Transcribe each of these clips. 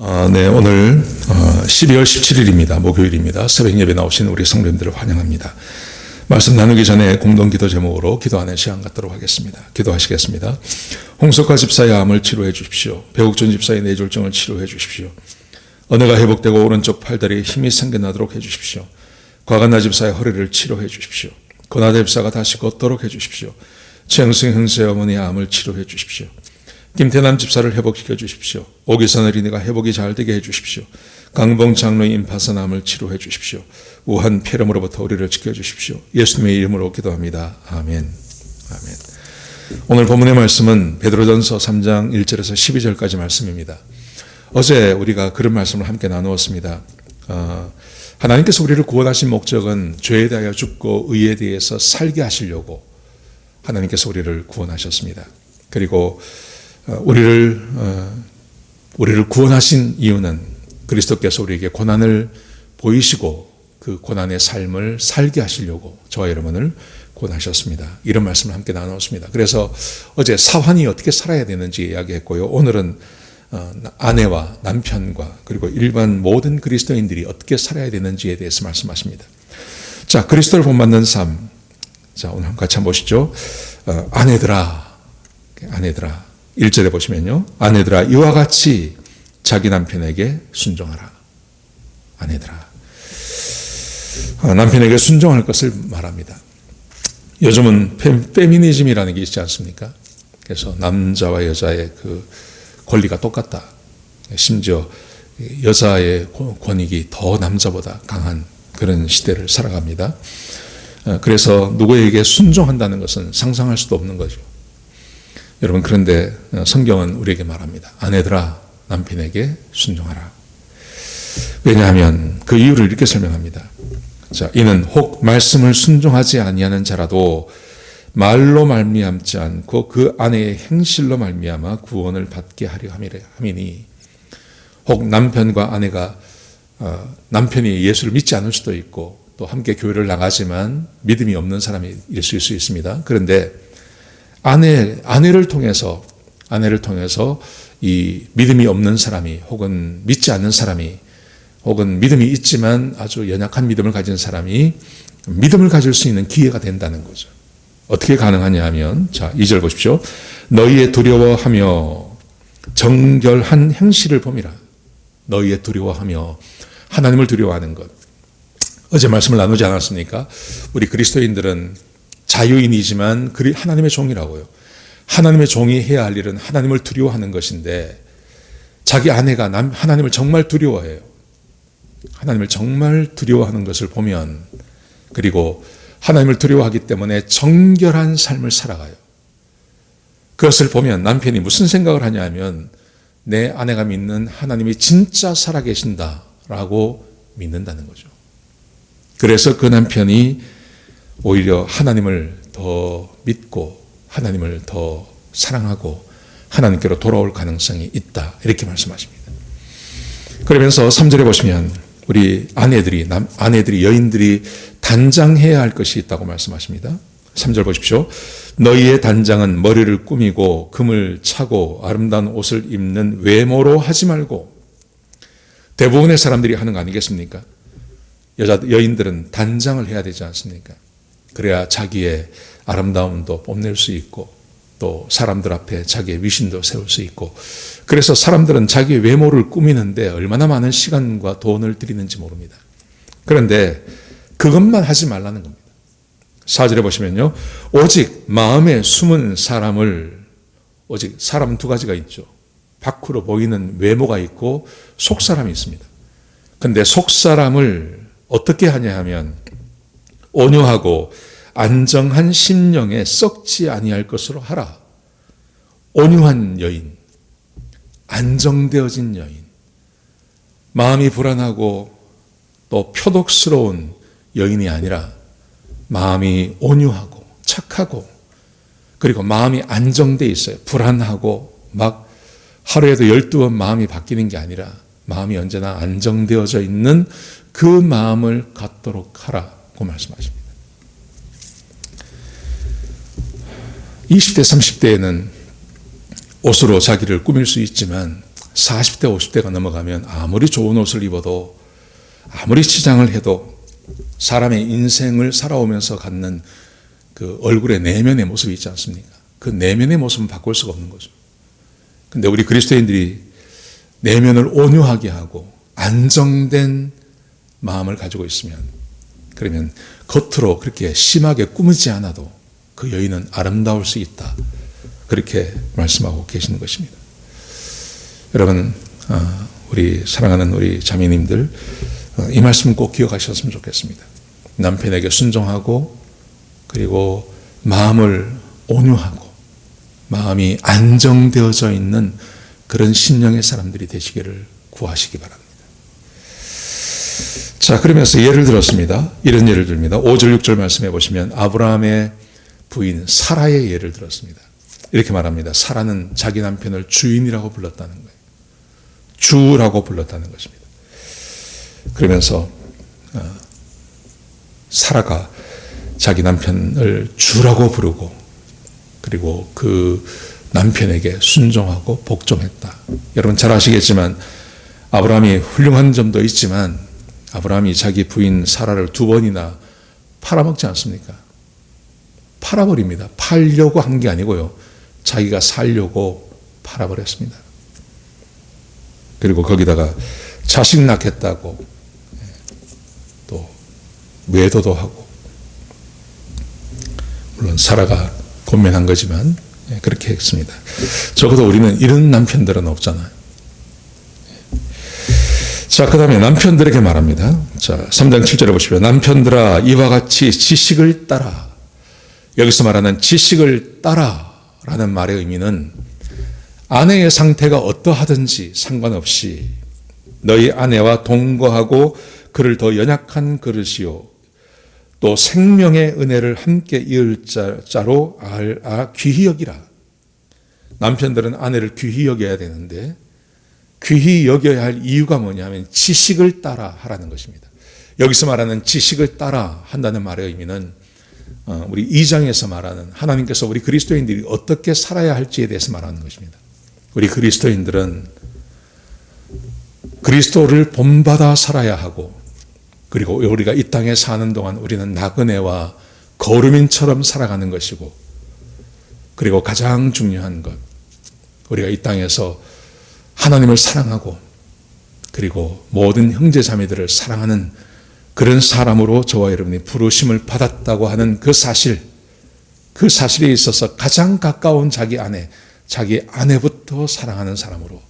아, 네, 오늘 어, 12월 17일입니다. 목요일입니다. 새벽 예배 나오신 우리 성도님들을 환영합니다. 말씀 나누기 전에 공동 기도 제목으로 기도하는 시간 갖도록 하겠습니다. 기도하시겠습니다. 홍석화 집사의 암을 치료해 주십시오. 배국준 집사의 뇌졸중을 치료해 주십시오. 언어가 회복되고 오른쪽 팔다리에 힘이 생겨나도록 해 주십시오. 과간나 집사의 허리를 치료해 주십시오. 고나대 집사가 다시 걷도록 해 주십시오. 최영승 형제 어머니의 암을 치료해 주십시오. 김태남 집사를 회복시켜 주십시오. 오기선 어린이가 회복이 잘 되게 해 주십시오. 강봉 장로의 임파선암을 치료해 주십시오. 우한 폐렴으로부터 우리를 지켜 주십시오. 예수님의 이름으로 기도합니다. 아멘. 아멘. 오늘 본문의 말씀은 베드로전서 3장 1절에서 12절까지 말씀입니다. 어제 우리가 그런 말씀을 함께 나누었습니다. 어, 하나님께서 우리를 구원하신 목적은 죄에 대하여 죽고 의에 대해서 살게 하시려고 하나님께서 우리를 구원하셨습니다. 그리고 어, 우리를 어, 우리를 구원하신 이유는 그리스도께서 우리에게 고난을 보이시고 그 고난의 삶을 살게 하시려고 저와 여러분을 구원하셨습니다. 이런 말씀을 함께 나눴습니다. 그래서 어제 사환이 어떻게 살아야 되는지 이야기했고요. 오늘은 어, 아내와 남편과 그리고 일반 모든 그리스도인들이 어떻게 살아야 되는지에 대해서 말씀하십니다. 자, 그리스도를 본받는 삶. 자, 오늘 같이 한번 보시죠. 아내들아, 아내들아. 1절에 보시면요. 아내들아 이와 같이 자기 남편에게 순종하라. 아내들아. 아, 남편에게 순종할 것을 말합니다. 요즘은 페 미니즘이라는 게 있지 않습니까? 그래서 남자와 여자의 그 권리가 똑같다. 심지어 여자의 권익이 더 남자보다 강한 그런 시대를 살아갑니다. 아, 그래서 누구에게 순종한다는 것은 상상할 수도 없는 거죠. 여러분 그런데 성경은 우리에게 말합니다. 아내들아 남편에게 순종하라. 왜냐하면 그 이유를 이렇게 설명합니다. 자, 이는 혹 말씀을 순종하지 아니하는 자라도 말로 말미암지 않고 그 아내의 행실로 말미암아 구원을 받게 하려 함이니 혹 남편과 아내가 어, 남편이 예수를 믿지 않을 수도 있고 또 함께 교회를 나가지만 믿음이 없는 사람이 있을 수 있습니다. 그런데 아내, 아내를 통해서, 아내를 통해서 이 믿음이 없는 사람이 혹은 믿지 않는 사람이 혹은 믿음이 있지만 아주 연약한 믿음을 가진 사람이 믿음을 가질 수 있는 기회가 된다는 거죠. 어떻게 가능하냐 하면, 자, 2절 보십시오. 너희의 두려워하며 정결한 행실을 봄이라. 너희의 두려워하며 하나님을 두려워하는 것. 어제 말씀을 나누지 않았습니까? 우리 그리스도인들은 자유인이지만 그리 하나님의 종이라고요. 하나님의 종이 해야 할 일은 하나님을 두려워하는 것인데 자기 아내가 남, 하나님을 정말 두려워해요. 하나님을 정말 두려워하는 것을 보면 그리고 하나님을 두려워하기 때문에 정결한 삶을 살아가요. 그것을 보면 남편이 무슨 생각을 하냐 하면 내 아내가 믿는 하나님이 진짜 살아계신다라고 믿는다는 거죠. 그래서 그 남편이 오히려 하나님을 더 믿고 하나님을 더 사랑하고 하나님께로 돌아올 가능성이 있다. 이렇게 말씀하십니다. 그러면서 3절에 보시면 우리 아내들이, 남, 아내들이, 여인들이 단장해야 할 것이 있다고 말씀하십니다. 3절 보십시오. 너희의 단장은 머리를 꾸미고 금을 차고 아름다운 옷을 입는 외모로 하지 말고 대부분의 사람들이 하는 거 아니겠습니까? 여자, 여인들은 단장을 해야 되지 않습니까? 그래야 자기의 아름다움도 뽐낼 수 있고 또 사람들 앞에 자기의 위신도 세울 수 있고 그래서 사람들은 자기 외모를 꾸미는데 얼마나 많은 시간과 돈을 들이는지 모릅니다. 그런데 그것만 하지 말라는 겁니다. 사절에 보시면요. 오직 마음에 숨은 사람을 오직 사람은 두 가지가 있죠. 밖으로 보이는 외모가 있고 속 사람이 있습니다. 근데 속 사람을 어떻게 하냐 하면 온유하고 안정한 심령에 썩지 아니할 것으로 하라. 온유한 여인, 안정되어진 여인, 마음이 불안하고 또 표독스러운 여인이 아니라 마음이 온유하고 착하고 그리고 마음이 안정돼 있어요. 불안하고 막 하루에도 12번 마음이 바뀌는 게 아니라 마음이 언제나 안정되어져 있는 그 마음을 갖도록 하라고 말씀하십니다. 20대, 30대에는 옷으로 자기를 꾸밀 수 있지만 40대, 50대가 넘어가면 아무리 좋은 옷을 입어도 아무리 치장을 해도 사람의 인생을 살아오면서 갖는 그 얼굴의 내면의 모습이 있지 않습니까? 그 내면의 모습은 바꿀 수가 없는 거죠. 근데 우리 그리스도인들이 내면을 온유하게 하고 안정된 마음을 가지고 있으면 그러면 겉으로 그렇게 심하게 꾸미지 않아도 그 여인은 아름다울 수 있다. 그렇게 말씀하고 계시는 것입니다. 여러분, 어, 우리 사랑하는 우리 자매님들, 어, 이 말씀 꼭 기억하셨으면 좋겠습니다. 남편에게 순종하고, 그리고 마음을 온유하고, 마음이 안정되어져 있는 그런 심령의 사람들이 되시기를 구하시기 바랍니다. 자, 그러면서 예를 들었습니다. 이런 예를 듭니다. 5절, 6절 말씀해 보시면 아브라함의 부인 사라의 예를 들었습니다. 이렇게 말합니다. 사라는 자기 남편을 주인이라고 불렀다는 거예요. 주라고 불렀다는 것입니다. 그러면서 어, 사라가 자기 남편을 주라고 부르고 그리고 그 남편에게 순종하고 복종했다. 여러분 잘 아시겠지만 아브라함이 훌륭한 점도 있지만 아브라함이 자기 부인 사라를 두 번이나 팔아먹지 않습니까? 팔아버립니다. 팔려고 한 게 아니고요. 자기가 살려고 팔아버렸습니다. 그리고 거기다가 자식 낳겠다고 또 외도도 하고 물론 사라가 권면한 거지만 그렇게 했습니다. 적어도 우리는 이런 남편들은 없잖아요. 자, 그 다음에 남편들에게 말합니다. 자, 3장 7절에 보시면, 남편들아, 이와 같이 지식을 따라. 여기서 말하는 지식을 따라 라는 말의 의미는 아내의 상태가 어떠하든지 상관없이 너희 아내와 동거하고 그를 더 연약한 그릇이요. 또 생명의 은혜를 함께 이을 자로 아, 귀히 여기라. 남편들은 아내를 귀히 여겨야 되는데 귀히 여겨야 할 이유가 뭐냐면 지식을 따라 하라는 것입니다. 여기서 말하는 지식을 따라 한다는 말의 의미는 어, 우리 2장에서 말하는 하나님께서 우리 그리스도인들이 어떻게 살아야 할지에 대해서 말하는 것입니다. 우리 그리스도인들은 그리스도를 본받아 살아야 하고 그리고 우리가 이 땅에 사는 동안 우리는 나그네와 거루민처럼 살아가는 것이고 그리고 가장 중요한 것 우리가 이 땅에서 하나님을 사랑하고 그리고 모든 형제 자매들을 사랑하는 그런 사람으로 저와 여러분이 부르심을 받았다고 하는 그 사실, 그 사실에 있어서 가장 가까운 자기 아내, 자기 아내부터 사랑하는 사람으로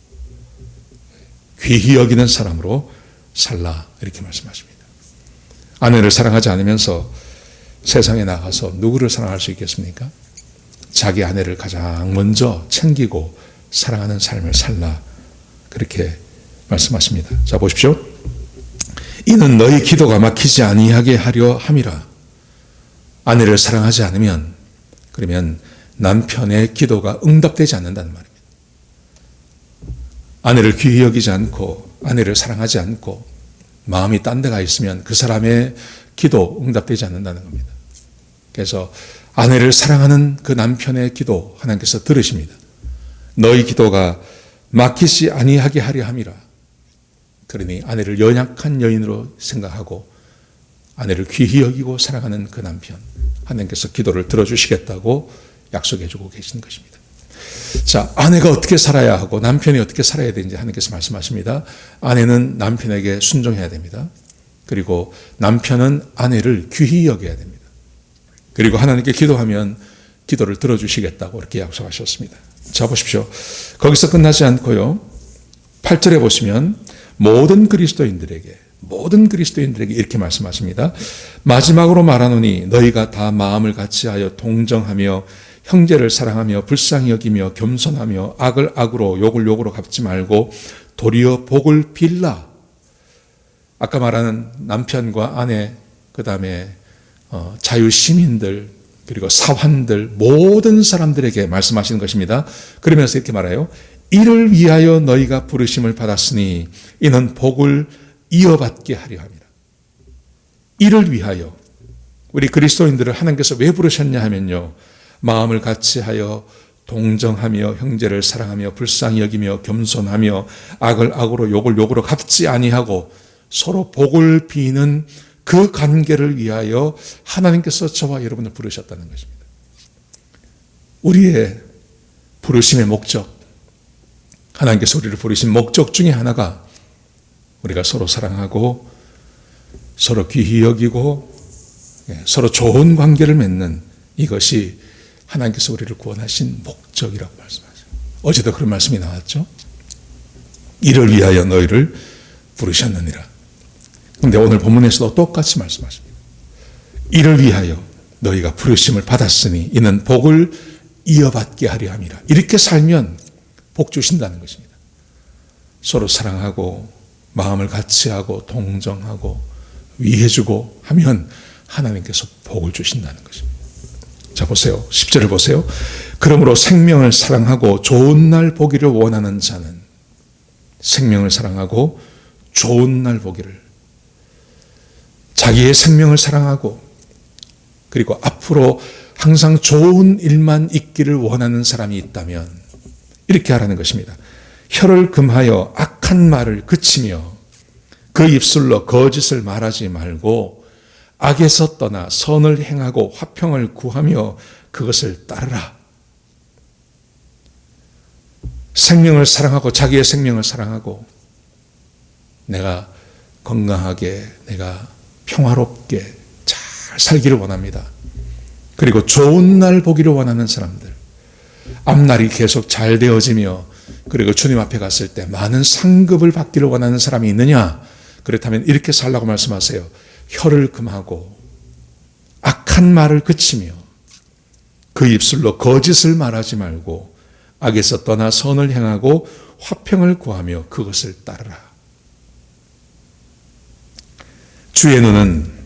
귀히 여기는 사람으로 살라 이렇게 말씀하십니다. 아내를 사랑하지 않으면서 세상에 나가서 누구를 사랑할 수 있겠습니까? 자기 아내를 가장 먼저 챙기고 사랑하는 삶을 살라 그렇게 말씀하십니다. 자, 보십시오. 이는 너희 기도가 막히지 아니하게 하려 함이라. 아내를 사랑하지 않으면 그러면 남편의 기도가 응답되지 않는다는 말입니다. 아내를 귀히 여기지 않고 아내를 사랑하지 않고 마음이 딴 데가 있으면 그 사람의 기도 응답되지 않는다는 겁니다. 그래서 아내를 사랑하는 그 남편의 기도 하나님께서 들으십니다. 너희 기도가 막히지 아니하게 하려 함이라. 그러니 아내를 연약한 여인으로 생각하고 아내를 귀히 여기고 사랑하는 그 남편 하나님께서 기도를 들어주시겠다고 약속해주고 계시는 것입니다. 자, 아내가 어떻게 살아야 하고 남편이 어떻게 살아야 되는지 하나님께서 말씀하십니다. 아내는 남편에게 순종해야 됩니다. 그리고 남편은 아내를 귀히 여겨야 됩니다. 그리고 하나님께 기도하면 기도를 들어주시겠다고 이렇게 약속하셨습니다. 자, 보십시오. 거기서 끝나지 않고요. 8절에 보시면 모든 그리스도인들에게 모든 그리스도인들에게 이렇게 말씀하십니다. 마지막으로 말하노니 너희가 다 마음을 같이하여 동정하며 형제를 사랑하며 불쌍히 여기며 겸손하며 악을 악으로 욕을 욕으로 갚지 말고 도리어 복을 빌라. 아까 말하는 남편과 아내 그 다음에 어, 자유 시민들 그리고 사환들 모든 사람들에게 말씀하시는 것입니다. 그러면서 이렇게 말해요. 이를 위하여 너희가 부르심을 받았으니 이는 복을 이어받게 하려 함이라. 이를 위하여 우리 그리스도인들을 하나님께서 왜 부르셨냐 하면요. 마음을 같이 하여 동정하며 형제를 사랑하며 불쌍히 여기며 겸손하며 악을 악으로 욕을 욕으로 갚지 아니하고 서로 복을 비는 그 관계를 위하여 하나님께서 저와 여러분을 부르셨다는 것입니다. 우리의 부르심의 목적, 하나님께서 우리를 부르신 목적 중에 하나가 우리가 서로 사랑하고 서로 귀히 여기고 예, 서로 좋은 관계를 맺는 이것이 하나님께서 우리를 구원하신 목적이라고 말씀하죠. 어제도 그런 말씀이 나왔죠. 이를 위하여 너희를 부르셨느니라. 그런데 오늘 본문에서도 똑같이 말씀하십니다. 이를 위하여 너희가 부르심을 받았으니 이는 복을 이어받게 하려 함이라. 이렇게 살면 복 주신다는 것입니다. 서로 사랑하고 마음을 같이 하고 동정하고 위해주고 하면 하나님께서 복을 주신다는 것입니다. 자, 보세요. 10절을 보세요. 그러므로 생명을 사랑하고 좋은 날 보기를 원하는 자는 생명을 사랑하고 좋은 날 보기를 자기의 생명을 사랑하고 그리고 앞으로 항상 좋은 일만 있기를 원하는 사람이 있다면 이렇게 하라는 것입니다. 혀를 금하여 악한 말을 그치며 그 입술로 거짓을 말하지 말고 악에서 떠나 선을 행하고 화평을 구하며 그것을 따르라. 생명을 사랑하고 자기의 생명을 사랑하고 내가 건강하게 내가 평화롭게 잘 살기를 원합니다. 그리고 좋은 날 보기를 원하는 사람들. 앞날이 계속 잘 되어지며 그리고 주님 앞에 갔을 때 많은 상급을 받기를 원하는 사람이 있느냐? 그렇다면 이렇게 살라고 말씀하세요. 혀를 금하고 악한 말을 그치며 그 입술로 거짓을 말하지 말고 악에서 떠나 선을 행하고 화평을 구하며 그것을 따르라. 주의 눈은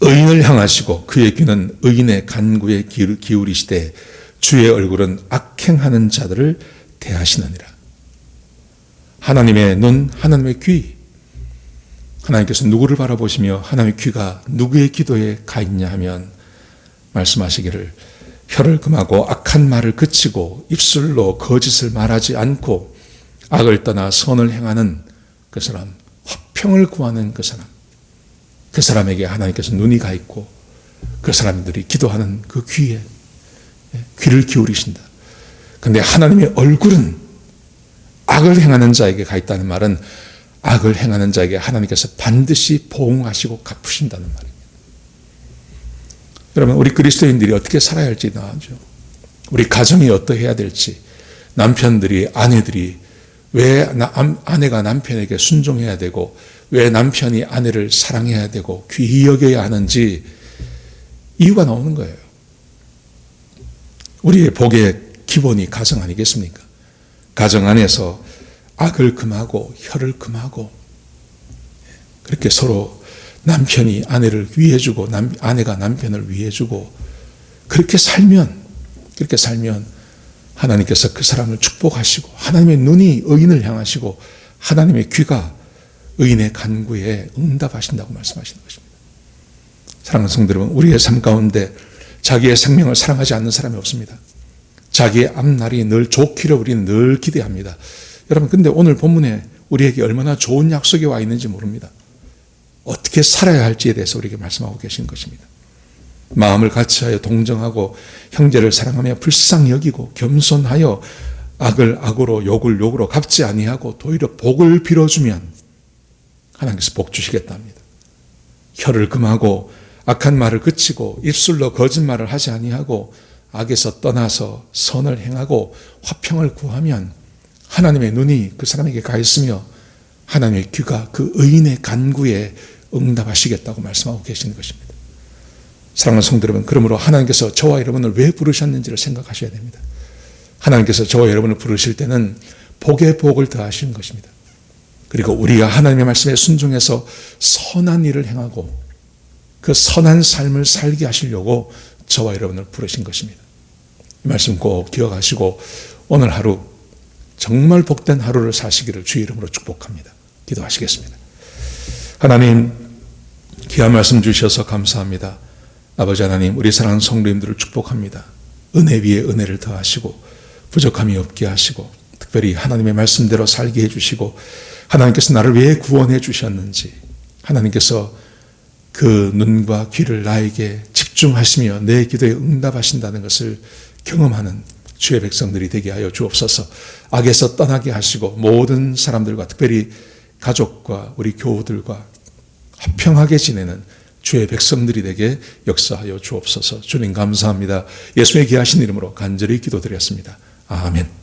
의인을 향하시고 그의 귀는 의인의 간구에 기울이시되 주의 얼굴은 악행하는 자들을 대하시느니라. 하나님의 눈, 하나님의 귀. 하나님께서 누구를 바라보시며 하나님의 귀가 누구의 기도에 가 있냐 하면 말씀하시기를 혀를 금하고 악한 말을 그치고 입술로 거짓을 말하지 않고 악을 떠나 선을 행하는 그 사람, 화평을 구하는 그 사람. 그 사람에게 하나님께서 눈이 가 있고 그 사람들이 기도하는 그 귀에 귀를 기울이신다. 근데 하나님의 얼굴은 악을 행하는 자에게 가 있다는 말은 악을 행하는 자에게 하나님께서 반드시 보응하시고 갚으신다는 말입니다. 여러분, 우리 그리스도인들이 어떻게 살아야 할지 나죠. 우리 가정이 어떠해야 될지, 남편들이, 아내들이 왜 아내가 남편에게 순종해야 되고, 왜 남편이 아내를 사랑해야 되고, 귀히 여겨야 하는지 이유가 나오는 거예요. 우리의 복의 기본이 가정 아니겠습니까? 가정 안에서 악을 금하고 혀를 금하고 그렇게 서로 남편이 아내를 위해주고 남, 아내가 남편을 위해주고 그렇게 살면 그렇게 살면 하나님께서 그 사람을 축복하시고 하나님의 눈이 의인을 향하시고 하나님의 귀가 의인의 간구에 응답하신다고 말씀하시는 것입니다. 사랑하는 성도 여러분, 우리의 삶 가운데 자기의 생명을 사랑하지 않는 사람이 없습니다. 자기의 앞날이 늘 좋기를 우리는 늘 기대합니다. 여러분, 근데 오늘 본문에 우리에게 얼마나 좋은 약속이 와 있는지 모릅니다. 어떻게 살아야 할지에 대해서 우리에게 말씀하고 계신 것입니다. 마음을 같이하여 동정하고 형제를 사랑하며 불쌍히 여기고 겸손하여 악을 악으로 욕을 욕으로 갚지 아니하고 도리어 복을 빌어주면 하나님께서 복 주시겠답니다. 혀를 금하고 악한 말을 그치고 입술로 거짓말을 하지 아니하고 악에서 떠나서 선을 행하고 화평을 구하면 하나님의 눈이 그 사람에게 가 있으며 하나님의 귀가 그 의인의 간구에 응답하시겠다고 말씀하고 계시는 것입니다. 사랑하는 성도 여러분, 그러므로 하나님께서 저와 여러분을 왜 부르셨는지를 생각하셔야 됩니다. 하나님께서 저와 여러분을 부르실 때는 복의 복을 더하시는 것입니다. 그리고 우리가 하나님의 말씀에 순종해서 선한 일을 행하고 그 선한 삶을 살게 하시려고 저와 여러분을 부르신 것입니다. 이 말씀 꼭 기억하시고 오늘 하루 정말 복된 하루를 사시기를 주의 이름으로 축복합니다. 기도하시겠습니다. 하나님 귀한 말씀 주셔서 감사합니다. 아버지 하나님 우리 사랑하는 성도님들을 축복합니다. 은혜 위에 은혜를 더하시고 부족함이 없게 하시고 특별히 하나님의 말씀대로 살게 해주시고 하나님께서 나를 왜 구원해 주셨는지 하나님께서 그 눈과 귀를 나에게 집중하시며 내 기도에 응답하신다는 것을 경험하는 주의 백성들이 되게 하여 주옵소서. 악에서 떠나게 하시고 모든 사람들과 특별히 가족과 우리 교우들과 화평하게 지내는 주의 백성들이 되게 역사하여 주옵소서. 주님 감사합니다. 예수의 귀하신 이름으로 간절히 기도드렸습니다. 아멘